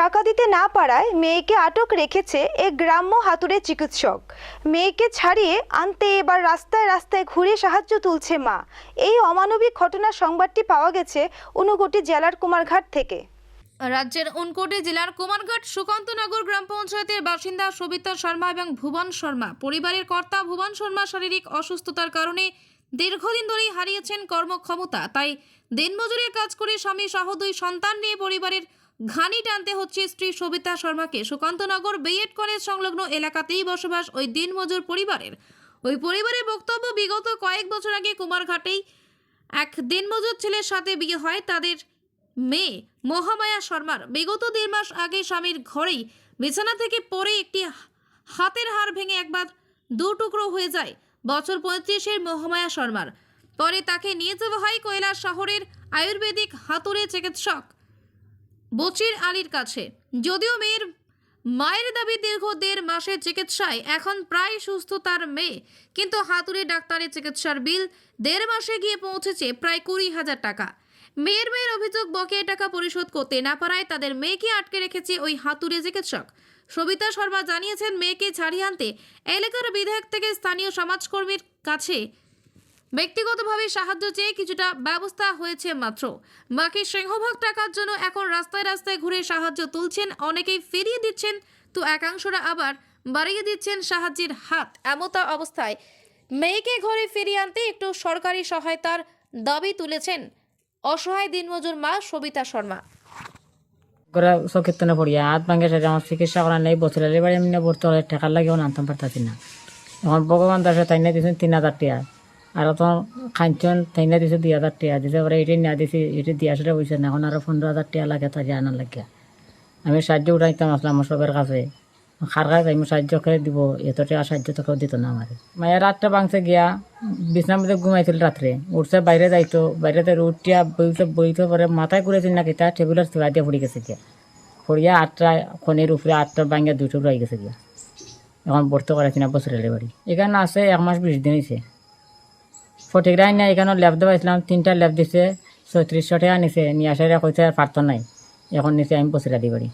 টাকা দিতে না পারায় মেয়েকে আটক রেখেছে এ গ্রাম্য হাতুড়ে চিকিৎসক। মেয়েকে ছাড়িয়ে আনতে এবার রাস্তায় রাস্তায় ঘুরে সাহায্য তুলছে মা। এই অমানবিক ঘটনার সংবাদটি পাওয়া গেছে ঊনকোটি জেলার কুমারঘাট থেকে। রাজ্যের উনকোটি জেলার কুমারঘাট সুকান্তনগর গ্রাম পঞ্চায়েতের বাসিন্দা সবিতা শর্মা এবং ভুবন শর্মা, পরিবারের কর্তা ভুবন শর্মা শারীরিক অসুস্থতার কারণে দীর্ঘদিন ধরেই হারিয়েছেন কর্মক্ষমতা। তাই দিনমজুরের কাজ করে স্বামী সহ দুই সন্তান নিয়ে পরিবারের ঘানি টানতে হচ্ছে স্ত্রী সবিতা শর্মাকে। সুকান্তনগর বিএড কলেজ সংলগ্ন এলাকাতেই বসবাস ওই দিনমজুর পরিবারের। ওই পরিবারের বক্তব্য বিগত কয়েক বছর আগে কুমারঘাটেই এক দিনমজুর ছেলের সাথে বিয়ে হয়। তাদের মেয়ে মহামায়া শর্মার। বিগত দেড় মাস আগে স্বামীর ঘরেই বিছানা থেকে পরে একটি হাতের হাড় ভেঙে একবার দু টুকরো হয়ে যায় বছর পঁয়ত্রিশের মহামায়া শর্মার। পরে তাকে নিয়ে যাওয়া হয় কৈলাস শহরের আয়ুর্বেদিক হাতুড়ে চিকিৎসক। বচির আলীর কাছে। যদিও মেয়ের মায়ের দাবি দীর্ঘ দেড় মাসের চিকিৎসায় এখন প্রায় সুস্থ তার মেয়ে, কিন্তু হাতুড়ে ডাক্তারের চিকিৎসার বিল দেড় মাসে গিয়ে পৌঁছেছে প্রায় কুড়ি হাজার টাকা। মেয়ের মেয়ের অভিযোগ, বকেয়া টাকা পরিশোধ করতে না পারায় তাদের মেয়েকে আটকে রেখেছে ওই হাতুড়ে চিকিৎসক। সবিতা শর্মা জানিয়েছেন, মেয়েকে ছাড়িয়ে আনতে এলাকার বিধায়ক থেকে স্থানীয় সমাজকর্মীর কাছে ব্যক্তিগতভাবে সাহায্য চেয়ে কিছুটা ব্যবস্থা হয়েছে মাত্র। বাকি সিংহভাগ টাকার জন্য এখন রাস্তায় রাস্তায় ঘুরে সাহায্য তুলছেন, অনেকেই ফিরিয়ে দিচ্ছেন, তো একাংশরা আবার বাড়িয়ে দিচ্ছেন সাহায্যের হাত। এমতা অবস্থায় মেয়েকে ঘরে ফিরিয়ে আনতে একটু সরকারি সহায়তার দাবি তুলেছেন অসহায় দিনমজুর মা সবিতা শর্মা। করে পড়িয়া হাত ভাঙে আমার চিকিৎসা করা নেই বছরের এবার এমনি ভর্তি হলে টাকার লাগে আনতাম পারতাছি না। এখন ভগবান দাসে তাই না দিয়েছেন তিন হাজার টাকা আর তখন খাঞ্চন তাই না দিয়েছে দুই হাজার টাকা দিছে পরে এটি না দিছি এটি দিয়া সেটা বুঝছে না এখন আরও পনেরো হাজার টাকা লাগে, তাই আনার লাগে আমি সাহায্য উঠাইতাম আসলাম সবের কাছে। খার কাছে আমি সাহায্য করে দিব এত টাকা সাহায্য তো কেউ দিত না আমার মায়ের রাতটা ভাঙছে গিয়া বিছনার মধ্যে ঘুমাইছিল রাত্রে উঠছে বাইরে যাইতো বাইরে যাই উঠিয়া বইতে বইতে পরে মাথায় ঘুরেছিল না কিতা টেবিলের চূড়া দিয়ে পড়ে গেছে গিয়া। পড়িয়া আটটা খনির উপরে আটটা ভাঙিয়া দুটো রয়ে গেছে গিয়া। এখন ভর্তি করাইছি না বছরের বাড়ি এখানে আছে এক মাস বিশ দিন হয়েছে ফটিকরাই না এখানে ল্যাব দেওয়াইছিলাম তিনটা ল্যাব দিছে ছয়ত্রিশশো টাকা নিছে নিয়ে আসার কইছে আর পার্থ নাই। এখন নিচে আমি পচিরা দি বাড়ি